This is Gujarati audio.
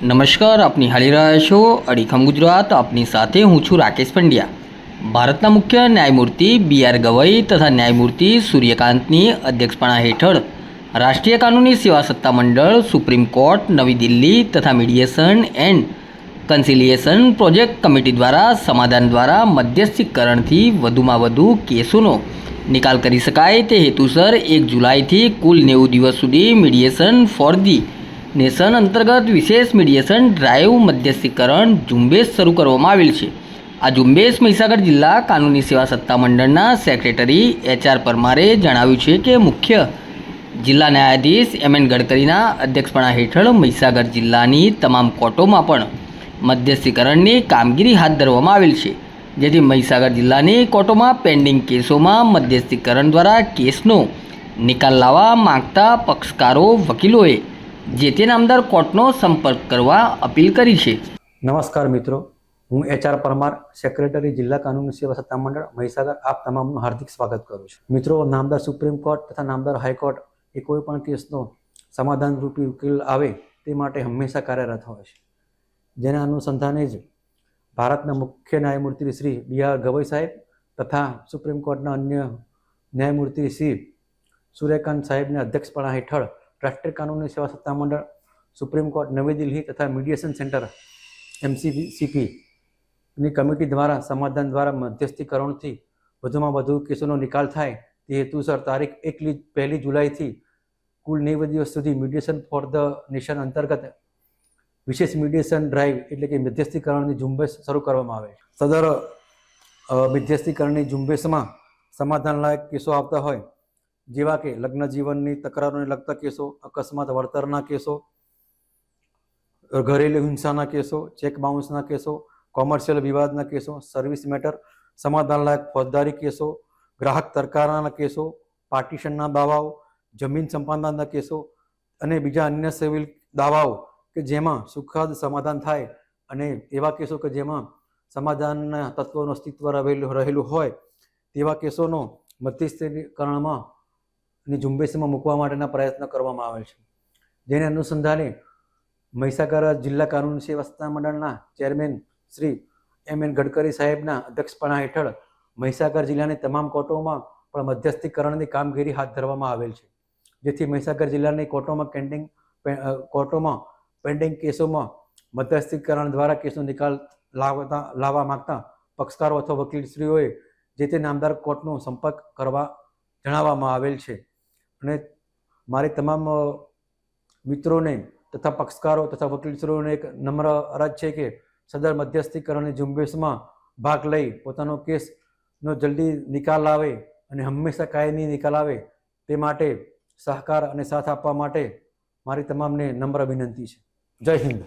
નમસ્કાર, આપની હાલી રહ્યા છો અડીખમ ગુજરાત. આપની સાથે હું છું રાકેશ પંડ્યા. ભારતના મુખ્ય ન્યાયમૂર્તિ બી આર ગવઈ તથા ન્યાયમૂર્તિ સૂર્યકાંતની અધ્યક્ષપણા હેઠળ રાષ્ટ્રીય કાનૂની સેવા સત્તા મંડળ, સુપ્રીમ કોર્ટ, નવી દિલ્હી તથા mediation and conciliation project committee દ્વારા સમાધાન દ્વારા મધ્યસ્થીકરણથી વધુમાં વધુ કેસોનો નિકાલ કરી શકાય તે હેતુસર એક જુલાઈથી કુલ નેવું દિવસ સુધી મીડિયેશન ફોર ધી નેશન અંતર્ગત વિશેષ મીડિયેશન ડ્રાઈવ મધ્યસ્થીકરણ, ઝુંબેશ શરૂ કરવામાં આવેલ છે. આ ઝુંબેશ મહીસાગર જિલ્લા કાનૂની સેવા સત્તા મંડળના સેક્રેટરી એચ આર પરમારે જણાવ્યું છે કે મુખ્ય જિલ્લા ન્યાયાધીશ એમ એન ગડકરીના અધ્યક્ષપણા હેઠળ મહીસાગર જિલ્લાની તમામ કોર્ટોમાં પણ મધ્યસ્થીકરણની કામગીરી હાથ ધરવામાં આવેલ છે. જેથી મહીસાગર જિલ્લાની કોર્ટોમાં પેન્ડિંગ કેસોમાં મધ્યસ્થીકરણ દ્વારા કેસનો નિકાલ લાવવા માગતા પક્ષકારો, વકીલોએ જે તે નામદાર કોર્ટનો સંપર્ક કરવા અપીલ કરી છે. નમસ્કાર મિત્રો, હું એચઆર પરમાર, સેક્રેટરી જિલ્લા કાનૂની સેવા સત્તામંડળ મહીસાગર. આપ તમામનું હાર્દિક સ્વાગત કરું છું. મિત્રો, નામદાર સુપ્રીમ કોર્ટ તથા નામદાર હાઈકોર્ટ એ કોઈ પણ કેસનો સમાધાન રૂપી ઉકેલ આવે તે માટે હંમેશા કાર્યરત હોય છે. જેના અનુસંધાને જ ભારતના મુખ્ય ન્યાયમૂર્તિ શ્રી બી આર ગવઈ સાહેબ તથા સુપ્રીમ કોર્ટના અન્ય ન્યાયમૂર્તિ શ્રી સૂર્યકાંત સાહેબના અધ્યક્ષપણા હેઠળ રાષ્ટ્રીય કાનૂની સેવા સત્તા મંડળ, સુપ્રીમ કોર્ટ, નવી દિલ્હી તથા મીડિયેશન સેન્ટર, એમસીસીપી ની કમિટી દ્વારા સમાધાન દ્વારા મધ્યસ્થીકરણથી વધુમાં વધુ કેસોનો નિકાલ થાય તે હેતુસર તારીખ એકલી પહેલી જુલાઈથી કુલ નેવ દિવસ સુધી મીડિયેશન ફોર ધ નેશન અંતર્ગત વિશેષ મીડિયેશન ડ્રાઈવ એટલે કે મધ્યસ્થીકરણની ઝુંબેશ શરૂ કરવામાં આવે સદર મધ્યસ્થીકરણની ઝુંબેશમાં સમાધાન લાયક કેસો આવતા હોય જેવા કે લગ્ન જીવનની તકરારોને લગતા કેસો, અકસ્માત વળતરના કેસો, ઘરેલુ હિંસાના કેસો, ચેક બાઉન્સના કેસો, કોમર્શિયલ વિવાદના કેસો, સર્વિસ મેટર, સમાધાનલાયક ફોજદારી કેસો, ગ્રાહક તરકારાના કેસો, પાર્ટીશનના દાવાઓ, જમીન સંપાદનના કેસો અને બીજા અન્ય સિવિલ દાવાઓ કે જેમાં સુખદ સમાધાન થાય અને એવા કેસો કે જેમાં સમાધાનના તત્વોનું અસ્તિત્વ રહેલું રહેલું હોય, તેવા કેસોનો મધ્યસ્થીકરણમાં ની ઝુંબેશમાં મૂકવા માટેના પ્રયત્ન કરવામાં આવેલ છે. જેને અનુસંધાને મહીસાગર જિલ્લા કાનૂની સેવા મંડળના chairman Shri M N Gadkari સાહેબના અધ્યક્ષપણા હેઠળ મહીસાગર જિલ્લાની તમામ કોર્ટોમાં પણ મધ્યસ્થીકરણની કામગીરી હાથ ધરવામાં આવેલ છે. જેથી મહીસાગર જિલ્લાની કોર્ટોમાં કેન્ડિંગ કોર્ટોમાં પેન્ડિંગ કેસોમાં મધ્યસ્થીકરણ દ્વારા કેસનો નિકાલ લાવતા, લાવવા માગતા પક્ષકારો અથવા વકીલશ્રીઓએ જે તે નામદાર કોર્ટનો સંપર્ક કરવા જણાવવામાં આવેલ છે. અને મારી તમામ મિત્રોને તથા પક્ષકારો તથા વકીલશ્રીઓને એક નમ્ર અરજ છે કે સદર મધ્યસ્થીકરણની ઝુંબેશમાં ભાગ લઈ પોતાનો કેસનો જલ્દી નિકાલ આવે અને હંમેશા કાયમી નિકાલ આવે તે માટે સહકાર અને સાથ આપવા માટે મારી તમામને નમ્ર વિનંતી છે. જય હિન્દ.